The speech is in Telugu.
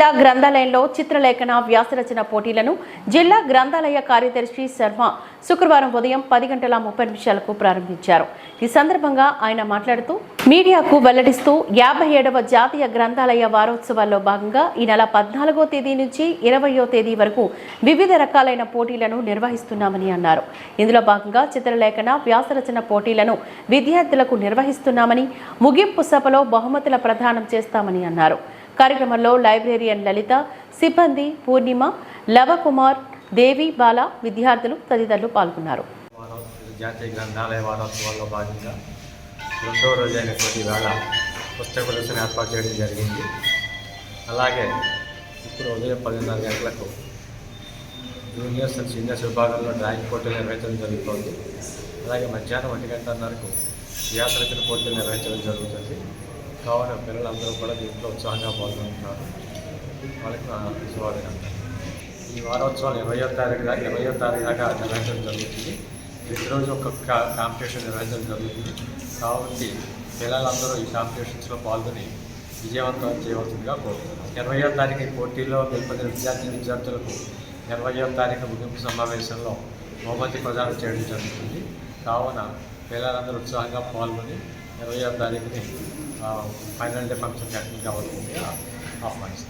జిల్లా గ్రంథాలయంలో చిత్రలేఖన వ్యాసరచన పోటీలను జిల్లా గ్రంథాలయ కార్యదర్శి శర్మ శుక్రవారం ఉదయం పది గంటల ముప్పై నిమిషాలకు ప్రారంభించారు. ఈ సందర్భంగా ఆయన మాట్లాడుతూ మీడియాకు వెల్లడిస్తూ యాభై ఏడవ జాతీయ గ్రంథాలయ వారోత్సవాల్లో భాగంగా ఈ నెల పద్నాలుగో తేదీ నుంచి ఇరవయో తేదీ వరకు వివిధ రకాలైన పోటీలను నిర్వహిస్తున్నామని అన్నారు. ఇందులో భాగంగా చిత్రలేఖన వ్యాసరచన పోటీలను విద్యార్థులకు నిర్వహిస్తున్నామని ముగింపు సభలో బహుమతుల ప్రదానం చేస్తామని అన్నారు. కార్యక్రమంలో లైబ్రేరియన్ లలిత సిబ్బంది పూర్ణిమ లవకుమార్ దేవి బాల విద్యార్థులు తదితరులు పాల్గొన్నారు. జాతీయ గ్రంథాలయ వారోత్సవాల్లో భాగంగా రెండో రోజు అయినటువంటి వేళ పుస్తక ప్రదర్శన ఏర్పాటు చేయడం జరిగింది. అలాగే ఇప్పుడు ఉదయం పదిన్నర గంటలకు జూనియర్స్ అండ్ సీనియర్స్ విభాగంలో డ్రాయింగ్ పోటీలు నిర్వహించడం జరుగుతోంది. అలాగే మధ్యాహ్నం ఒంటి గంటన్నరకు వ్యాసరచన పోటీలు నిర్వహించడం జరుగుతుంది. కావున పిల్లలందరూ కూడా దీంట్లో ఉత్సాహంగా పాల్గొంటున్నారు. వాళ్ళకి నా ఈ వారోత్సవాలు ఇరవయో తారీఖు దాకా ఇరవయో తారీఖు దాకా నిర్వహించడం జరుగుతుంది. ప్రతిరోజు ఒక కాంపిటీషన్ నిర్వహించడం జరుగుతుంది. కాబట్టి పిల్లలందరూ ఈ కాంపిటీషన్స్లో పాల్గొని విజయవంతం చేయవలసిందిగా కోరుతున్నాను ఇరవయో తారీఖు ఈ పోటీలో గెలుపొందిన విద్యార్థి విద్యార్థులకు ఇరవయో తారీఖు ముగింపు సమావేశంలో బహుమతి ప్రదానం చేయడం జరుగుతుంది. కావున పిల్లలందరూ ఉత్సాహంగా పాల్గొని ఇరవయో తారీఖుని ఫైనల్ డే ఫంక్షన్ అటెండ్ కావాల్సిందిగా ఆహ్వానిస్తున్నాను